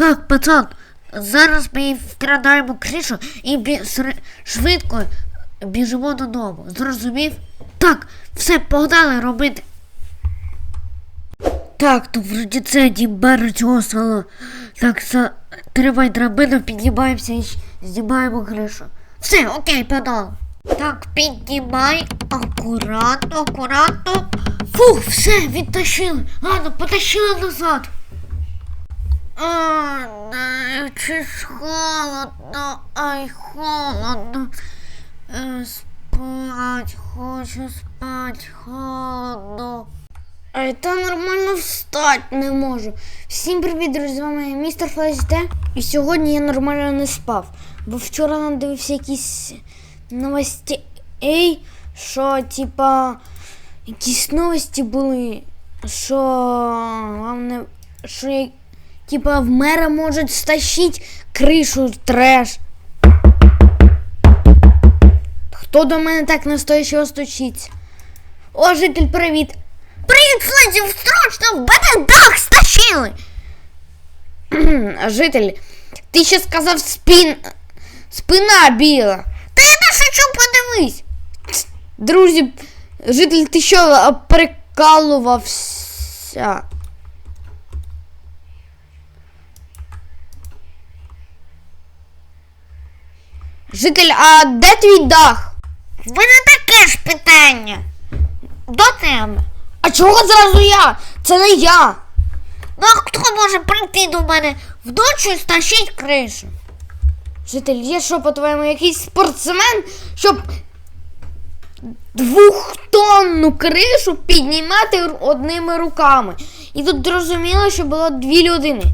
Так, пацан, зараз ми вкрадаємо кришу і бі... швидко біжимо додому. Зрозумів? Так, все, погнали робити. Так, то вроді це дімбер цього села. Так, за... тримай драбину, піднімаємося і знімаємо кришу. Все, окей, погнали. Так, піднімай, акуратно, акуратно. Фух, все, відтащили. Ладно, потащили назад. А, чи ж холодно, ай, холодно. Е, Спать, хочу спать, холодно. А я нормально встати не можу. Всім привіт, друзі, з вами містер Флешде. І сьогодні я нормально не спав. Бо вчора надивився якісь новості. Ей, що, типа, якісь новості були, що вам не. Що типа в мера можуть стащити кришу в треш. Хто до мене так настоящего стучиться? О, житель, привіт! Привіт, Флезі, срочно, в мене дах стащили. Житель, ти ще сказав спін... спина біла. Та я не шучу, подивись. Друзі, житель, ти що а, прикалувався? Житель, а де твій дах? В мене таке ж питання. До тебе. А чого зразу я? Це не я. Ну а хто може прийти до мене вночі і стащить кришу? Житель, є що, по-твоєму, якийсь спортсмен, щоб двохтонну кришу піднімати одними руками. І тут зрозуміло, що було дві людини.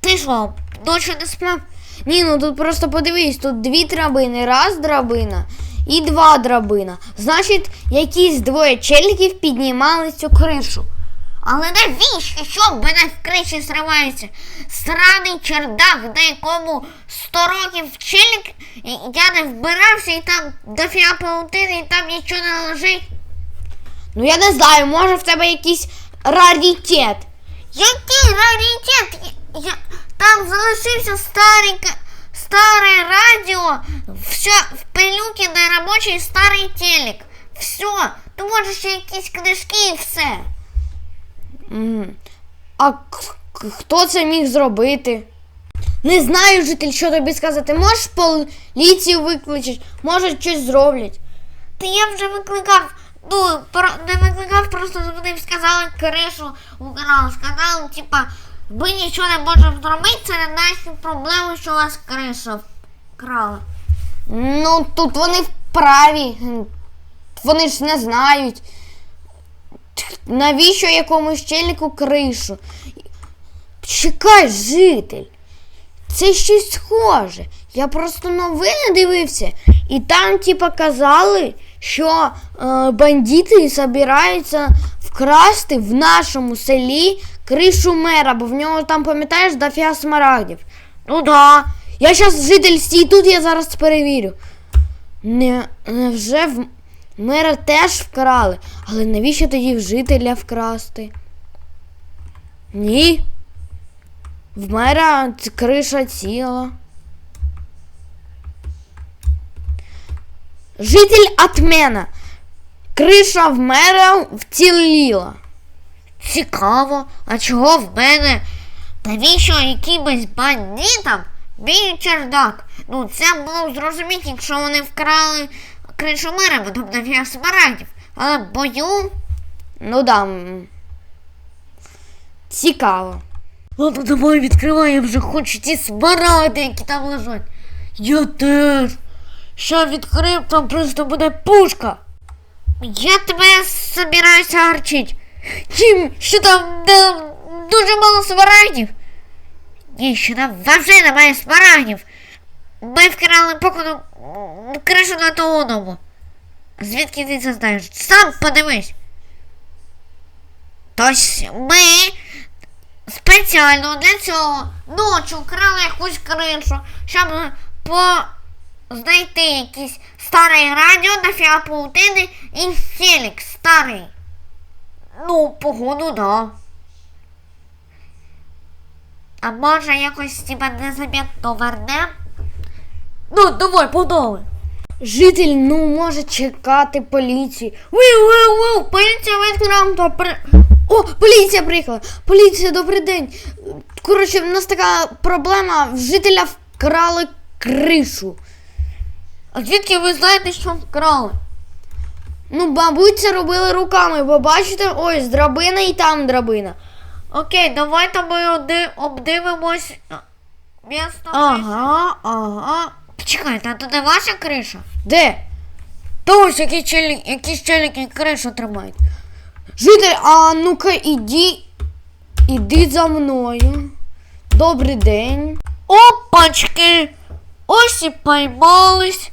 Ти що, ночі не спав? Ні, ну тут просто подивись, тут дві драбини, раз драбина і два драбина. Значить, якісь двоє челіків піднімали цю кришу. Але навіщо? Що в мене в криші зривається? Сраний чердак, на якому 100 років челік, я не вбирався, і там дофіга паутини, і там нічого не лежить. Ну я не знаю, може в тебе якийсь раритет. Який раритет? Я... Там залишився старий, ка- старе радіо, все в пилюки неробочий старий телек. Все, ти можеш ще якісь книжки і все. М. А к- к- хто це міг зробити? Не знаю, житель, що тобі сказати. Можеш поліцію викличеш, може щось зроблять. Та я вже викликав, ну, про, не викликав, просто вони сказали кришу украли. Сказали, типа, ми нічого не можемо зробити, це не наші проблеми, що у вас криша вкрали. Ну, тут вони вправі. Вони ж не знають. Навіщо якомусь челіку кришу? Чекай, житель. Це щось схоже. Я просто новини дивився, і там, типа, казали, що е, бандити збираються вкрасти в нашому селі кришу мера, бо в нього там, пам'ятаєш, дофіга смарагдів. Ну да. Я зараз житель стій тут, я зараз перевірю. Не, невже в мера теж вкрали? Але навіщо тоді в жителя вкрасти? Ні. В мера криша ціла. Житель Атмена. Криша в мера вціліла. Цікаво, а чого в мене? Навіщо якимось бандитам мій чердак? Ну, це було зрозуміти, якщо вони вкрали кришу мира, бо там дофіга смарагдів. Але бою. Ну да. Цікаво. Ладно, давай відкривай, я вже хочу ті смарагди, які там лежать. Я теж. Що відкрив, там просто буде пушка. Я тебе собираюся гарчить. Чим? Що там де, дуже мало смарагдів? Ні, що там взагалі немає смарагдів. Ми вкрали покону кришу на тому. Звідки ти це знаєш? Сам подивись. Тось ми спеціально для цього ночі вкрали якусь кришу, щоб по знайти якийсь старий радіо на фіапаутини і Фелікс старий. Ну, погоду, да. А може якось типа незамітно вернем? Ну, давай, подали. Житель, ну, може чекати поліції. Виу, поліція відкрам та при... О, поліція приїхала! Поліція, добрий день. Коротше, в нас така проблема. В жителя вкрали кришу. А звідки ви знаєте, що вкрали? Ну, мабуть, це робили руками, бо бачите, ось драбина і там драбина. Окей, давайте ми обдивимось місто. Ага, ага. Почекайте, а то не ваша криша? Де? То ось які челі, якісь челіки кришу тримають. Житель, а ну-ка іди. Іди за мною. Добрий день. Опачки! Ось і поймались.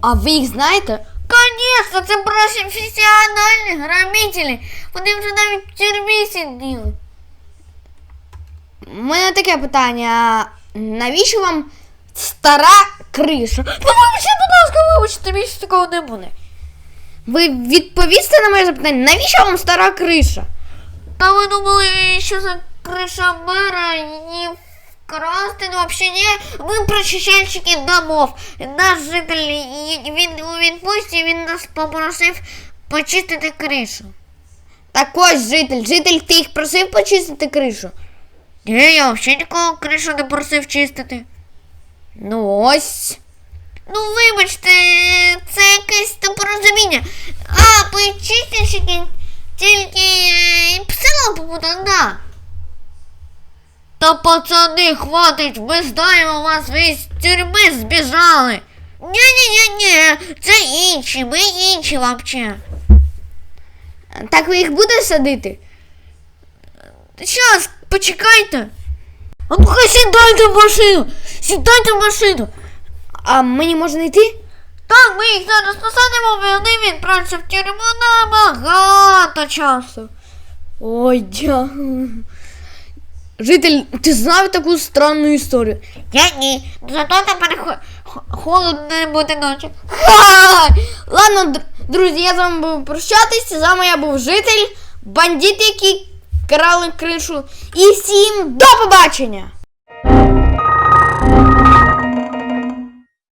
А ви їх знаєте? Конечно, це професіональні грабителі. Вони вже навіть в тюрмі сиділи. У мене таке питання. Навіщо вам стара криша? Ну, вибачте, будь ласка, вибачте, більше такого не буде. Ви відповісте на моє запитання, навіщо вам стара криша? Та ви думали, що за криша мера її вкрасти? Ну, взагалі ні. Ми прочищальщики домов. Наш житель, він у відпустці, він нас попросив почистити кришу. Так ось житель, житель ти їх просив почистити кришу. Ні, я взагалі нікого кришу не просив чистити. Ну ось. Ну, вибачте, це якесь непорозуміння. А, почистильщики тільки е, псила да. Та пацани, хватить, ми знаємо вас, ви з тюрми збіжали. Ні-ні-ні-ні, це інші, ми інші вообще. Так ви їх будете садити? Щас, почекайте. А ну-ка сідайте в машину, сідайте в машину. А мені можна йти? Так, ми їх зараз посадимо, вони відправляться в тюрму на багато часу. Ой, дякую. Житель, ти знав таку странну історію? Я ні. Зато тепер хо- хо- холодно не буде ночі. Ха! Ладно, др- друзі, я з вами буду прощатись. З вами я був житель, бандит, які крали кришу. І всім до побачення!